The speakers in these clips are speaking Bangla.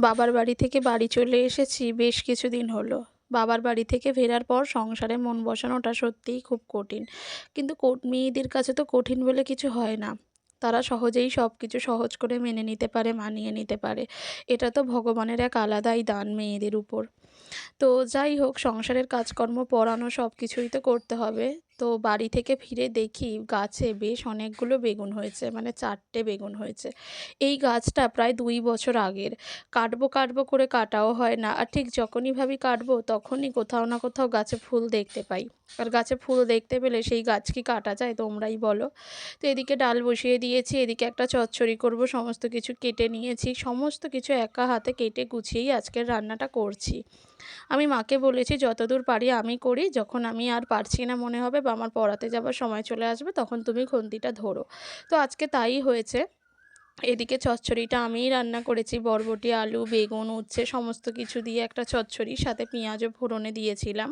বাবার বাড়ি থেকে বাড়ি চলে এসেছি, বেশ কিছুদিন হলো। বাবার বাড়ি থেকে ফেরার পর সংসারে মন বসানোটা সত্যিই খুব কঠিন। কিন্তু মেয়েদের কাছে তো কঠিন বলে কিছু হয় না। তারা সহজেই সব কিছু সহজ করে মেনে নিতে পারে, মানিয়ে নিতে পারে। এটা তো ভগবানের এক আলাদাই দান মেয়েদের উপর। তো যাই হোক, সংসারের কাজকর্ম, পড়ানো সব কিছুই তো করতে হবে। তো বাড়ি থেকে ফিরে দেখি গাছে বেশ অনেকগুলো বেগুন হয়েছে মানে চারটে বেগুন হয়েছে। এই গাছটা প্রায় দুই বছর আগের। কাটবো কাটবো করে কাটাও হয় না। আর ঠিক যখনই ভাবি কাটবো, তখনই কোথাও না কোথাও গাছে ফুল দেখতে পাই। আর গাছে ফুল দেখতে পেলে সেই গাছ কি কাটা যায় তোমরাই বলো। তো এদিকে ডাল বসিয়ে দিয়েছি, এদিকে একটা চচ্চড়ি করব, সমস্ত কিছু কেটে নিয়েছি, সমস্ত কিছু একা হাতে কেটে গুছিয়েই আজকের রান্নাটা করছি। আমি মাকে বলেছি, যতদূর পারি আমি করি, যখন আমি আর পারছি না মনে হবে বা আমার পড়াতে যাবার সময় চলে আসবে, তখন তুমি খুন্তিটা ধরো। তো আজকে তাই হয়েছে। এদিকে চচ্চড়িটা আমিই রান্না করেছি। বরবটি, আলু, বেগুন, উচ্ছে সমস্ত কিছু দিয়ে একটা চচ্চড়ি সাথে পেঁয়াজও ফোড়নে দিয়েছিলাম।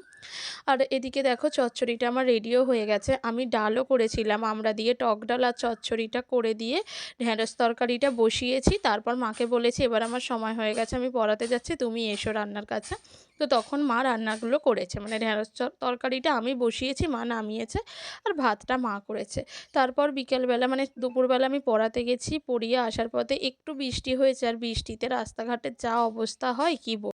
আর এদিকে দেখো চচ্চড়িটা আমার রেডিও হয়ে গেছে। আমি ডালও করেছিলাম। আমরা দিয়ে টক ডাল আর চচ্চড়িটা করে দিয়ে ঢ্যাঁড়স তরকারিটা বসিয়েছি। তারপর মাকে বলেছি, এবার আমার সময় হয়ে গেছে, আমি পড়াতে যাচ্ছি, তুমি এসো রান্নার কাছে। তো তখন মা রান্নাগুলো করেছে। মানে ঢ্যাঁড়স তরকারিটা আমি বসিয়েছি, মা নামিয়েছে, আর ভাতটা মা করেছে। তারপর বিকেলবেলা মানে দুপুরবেলা আমি পড়াতে গেছি, পড়িয়ে আসার পথে একটু বৃষ্টি হয়েছে আর বৃষ্টিতে রাস্তাঘাটের যা অবস্থা হয় কী